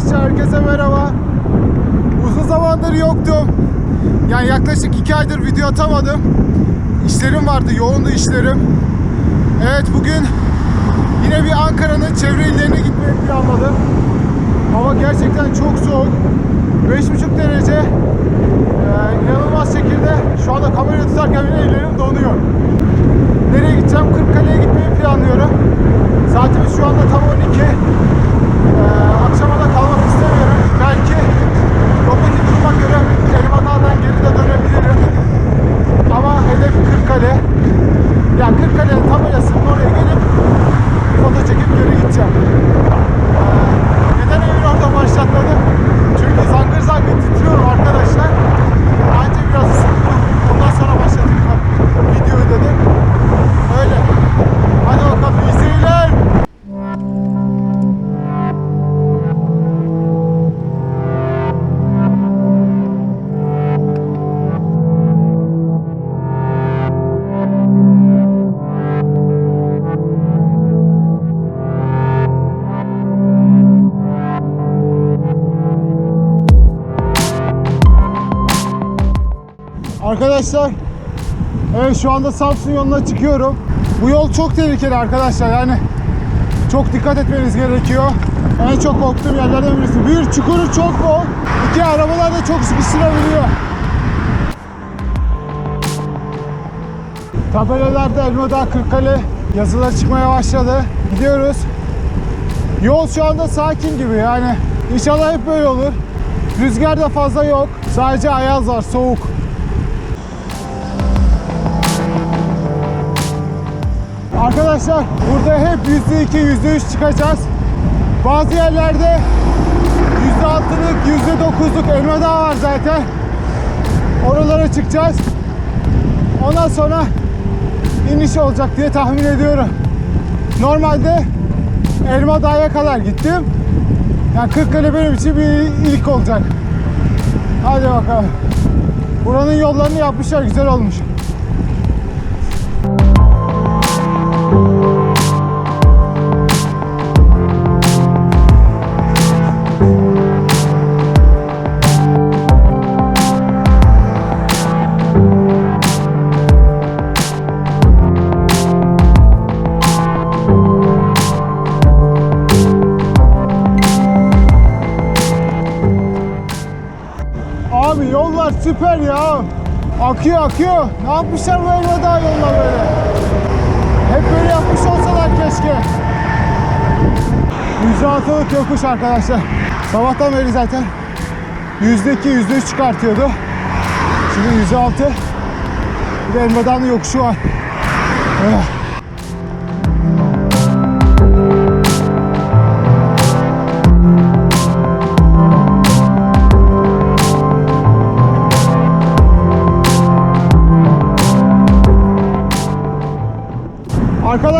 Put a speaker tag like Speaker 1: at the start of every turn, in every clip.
Speaker 1: Arkadaşlar herkese merhaba. Uzun zamandır yoktum. Yani yaklaşık iki aydır video atamadım. İşlerim vardı, yoğundu işlerim. Evet bugün yine bir Ankara'nın çevre illerine gitmeyi planladım. Hava gerçekten çok soğuk. 5,5 derece. Arkadaşlar Evet şu anda Samsun yoluna çıkıyorum. Bu yol çok tehlikeli arkadaşlar yani çok dikkat etmeniz gerekiyor. En çok korktuğum yerlerden birisi. Bir çukuru çok bol. İki arabalar da çok sıkıştırabiliyor. Tabelalarda Elmadağ Kırkale yazılar çıkmaya başladı. Gidiyoruz. Yol şu anda sakin gibi yani. İnşallah hep böyle olur. Rüzgar da fazla yok. Sadece ayaz var, soğuk. Arkadaşlar burada hep %2, %3 çıkacağız. Bazı yerlerde %6'lık, %9'luk elma dağı var zaten. Oralara çıkacağız. Ondan sonra iniş olacak diye tahmin ediyorum. Normalde Elma Dağı'ya kadar gittim. Yani 40 kere benim için bir ilk olacak. Hadi bakalım. Buranın yollarını yapmışlar, güzel olmuş. Süper ya. Akıyor akıyor. Ne yapmışlar bu Elma Dağı yoluna böyle? Hep böyle yapmış olsalar keşke. %6'lık yokuş arkadaşlar. Sabahtan beri zaten %2, %3 çıkartıyordu. Şimdi %6. Bir de Elma Dağı'nın yokuşu var. Eh.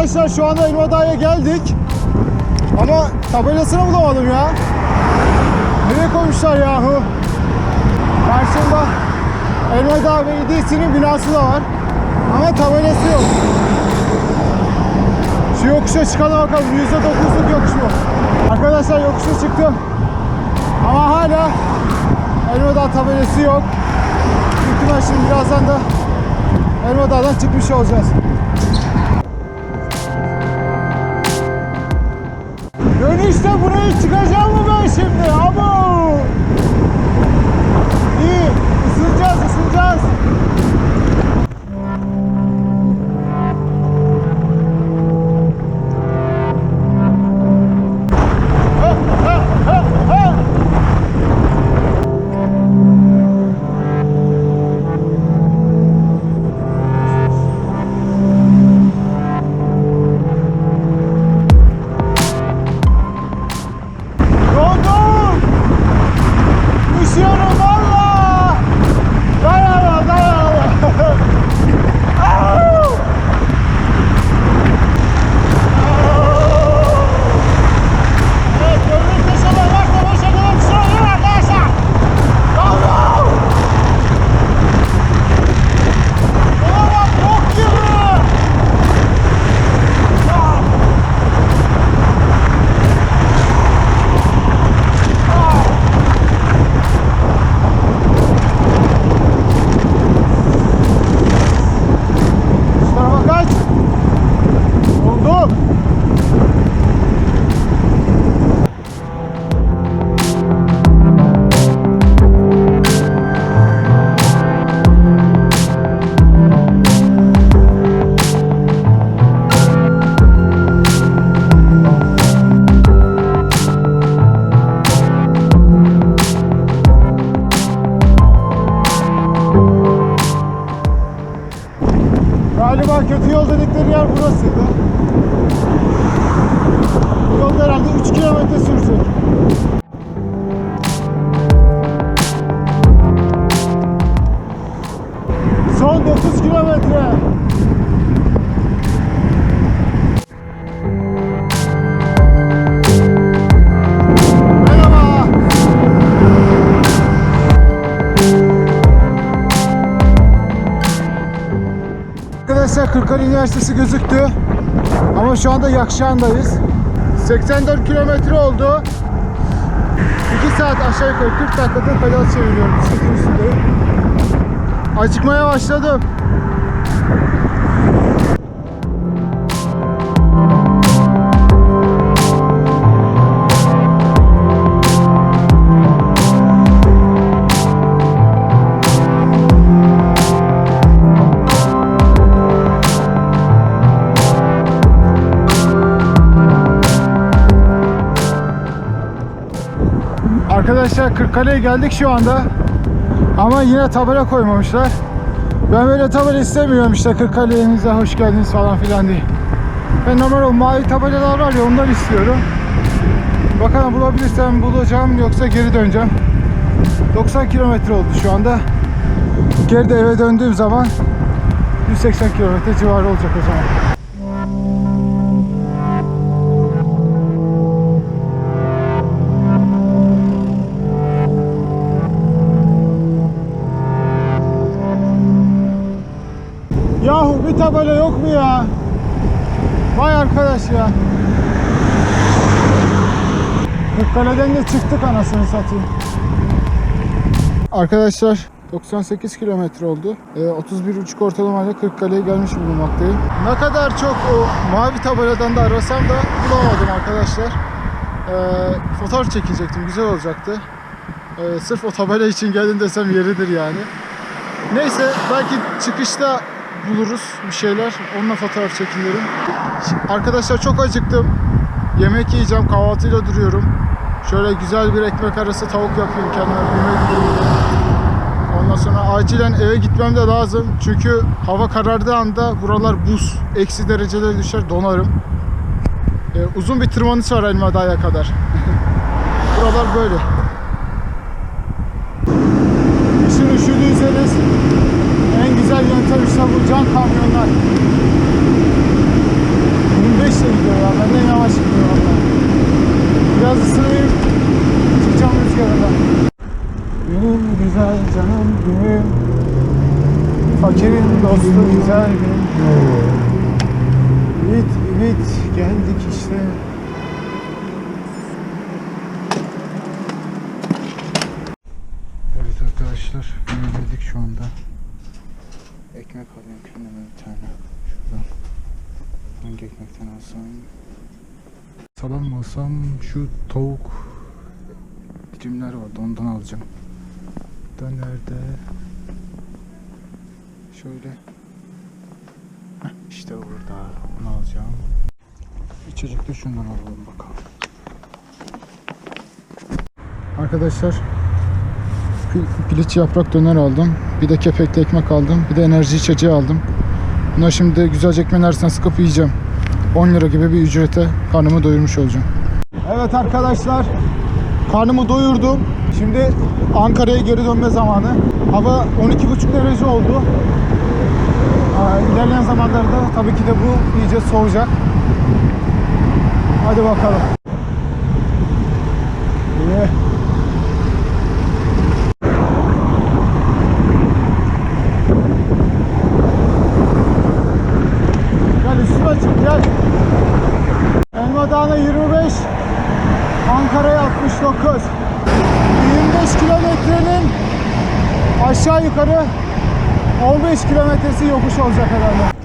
Speaker 1: Arkadaşlar şu anda Elmadağ'a geldik. Ama tabelasını bulamadım ya. Nereye koymuşlar yahu? Karşımda Elmadağ Belediyesi'nin binası da var. Ama tabelası yok. Şu yokuşa çıkana bakalım. %9'luk yokuş bu. Arkadaşlar yokuşa çıktım. Ama hala Elmadağ tabelası yok. Büyük şimdi birazdan da Elmadağ'dan çıkmış olacağız. Dönüşte buraya çıkacağım mı ben şimdi? Abo! İyi, ısınacağız, ısınacağız. Kırklareli Üniversitesi gözüktü. Ama şu anda Yakşan'dayız. 84 kilometre oldu. 2 saat aşağı yukarı 40 dakikada pedal çeviriyorum bisikletin üstünde. Acıkmaya başladım. Arkadaşlar Kırkkale'ye geldik şu anda. Ama yine tabela koymamışlar. Ben böyle tabela istemiyorum işte Kırkkale'mize hoş geldiniz falan filan diye. Ben normal o mavi tabelalar var ya onları istiyorum. Bakalım bulabilirsem bulacağım yoksa geri döneceğim. 90 kilometre oldu şu anda. Geri de eve döndüğüm zaman 180 kilometre civarı olacak o zaman. Bir tabela yok mu ya? Vay arkadaş ya. Kırkkale'den de çıktık anasını satayım. Arkadaşlar 98 kilometre oldu. Ee, 31.5 ortalamayla Kırkkale'ye gelmiş bulunmaktayım. Ne kadar çok o mavi tabeladan da arasam da bulamadım arkadaşlar. Ee, fotoğraf çekecektim. Güzel olacaktı. Ee, sırf o tabela için geldim desem yeridir yani. Neyse belki çıkışta buluruz bir şeyler. Onunla fotoğraf çekinirim. Arkadaşlar çok acıktım. Yemek yiyeceğim. Kahvaltıyla duruyorum. Şöyle güzel bir ekmek arası tavuk yapayım kendime. Yemek yiyeyim. Ondan sonra acilen eve gitmem de lazım. Çünkü hava karardığı anda buralar buz. Eksi derecelere düşer donarım. Ee, uzun bir tırmanış var Elmadağ'a kadar. Buralar böyle. İşte bu can kamyonlar. 25 ile gidiyor ya. Benden yavaş gidiyor valla. Biraz ısınayım. Çıkacağım rüzgarından. Benim güzel canım günüm. Fakirin dostu güzel gün. Bit bit geldik işte. Evet arkadaşlar yedik şu anda. Ekmek alayım kendime bir tane. Şuradan. Hangi ekmekten alsam? Salam mı alsam? Şu tavuk dilimler vardı ondan alacağım. Dönerde şöyle Heh, işte burada onu alacağım. İçecek de şundan alalım bakalım. Arkadaşlar piliç yaprak döner aldım. Bir de kepekli ekmek aldım. Bir de enerji içeceği aldım. Bunları şimdi güzelce ekmeğin sıkıp yiyeceğim. 10 lira gibi bir ücrete karnımı doyurmuş olacağım. Evet arkadaşlar karnımı doyurdum. Şimdi Ankara'ya geri dönme zamanı. Hava 12,5 derece oldu. İlerleyen zamanlarda tabii ki de bu iyice soğuyacak. Hadi bakalım. İyi. 29 25 kilometrenin aşağı yukarı 15 kilometresi yokuş olacak herhalde.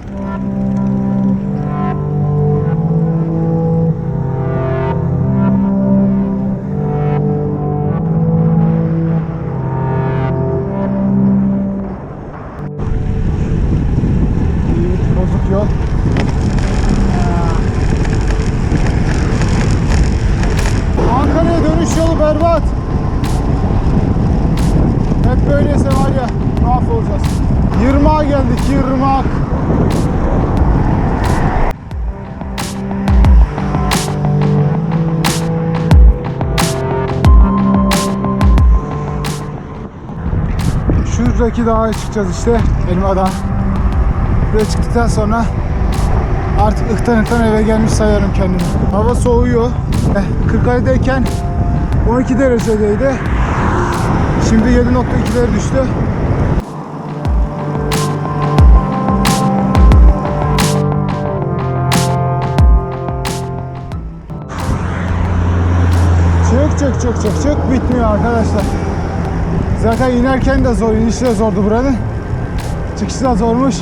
Speaker 1: Şuradaki dağa çıkacağız işte Elmadan. Buraya çıktıktan sonra artık ıhtan ıhtan eve gelmiş sayarım kendimi. Hava soğuyor. Eh, Kırklareli'deyken 12 derecedeydi. Şimdi 7.2'lere düştü. Çık çık çık çık çık bitmiyor arkadaşlar. Zaten inerken de zor, inişi de zordu buranın. Çıkışı da zormuş.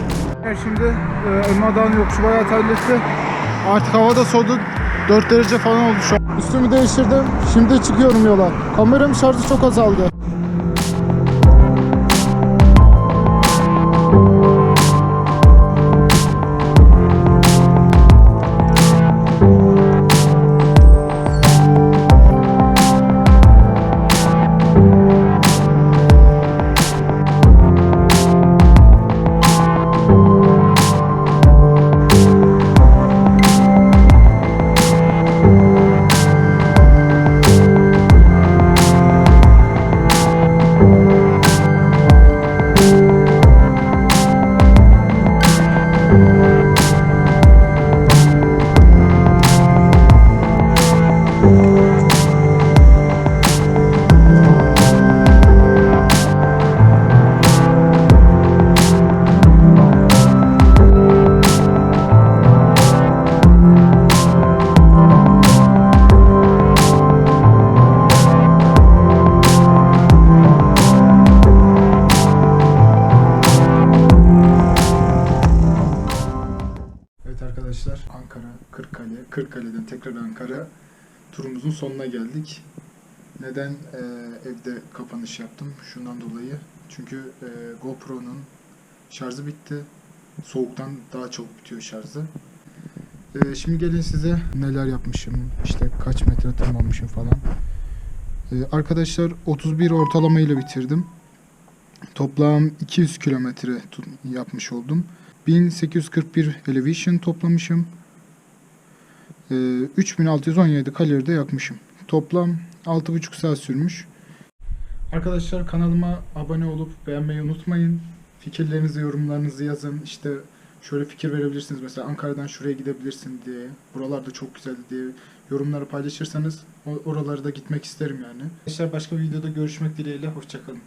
Speaker 1: Şimdi e, Elma Dağı'nın yokuşu bayağı terletti. Artık hava da soğudu. 4 derece falan oldu şu an. Üstümü değiştirdim. Şimdi çıkıyorum yola. Kameram şarjı çok azaldı. Ankara turumuzun sonuna geldik. Neden e, evde kapanış yaptım? Şundan dolayı. Çünkü e, GoPro'nun şarjı bitti. Soğuktan daha çabuk bitiyor şarjı. E, şimdi gelin size neler yapmışım, işte kaç metre tırmanmışım falan. E, arkadaşlar 31 ortalama ile bitirdim. Toplam 200 kilometre yapmış oldum. 1841 elevation toplamışım. Ee, 3617 kalori de yakmışım. Toplam 6,5 saat sürmüş. Arkadaşlar kanalıma abone olup beğenmeyi unutmayın. Fikirlerinizi, yorumlarınızı yazın. İşte şöyle fikir verebilirsiniz. Mesela Ankara'dan şuraya gidebilirsin diye. Buralarda çok güzel diye yorumları paylaşırsanız o- oralara da gitmek isterim yani. Arkadaşlar başka bir videoda görüşmek dileğiyle. Hoşçakalın.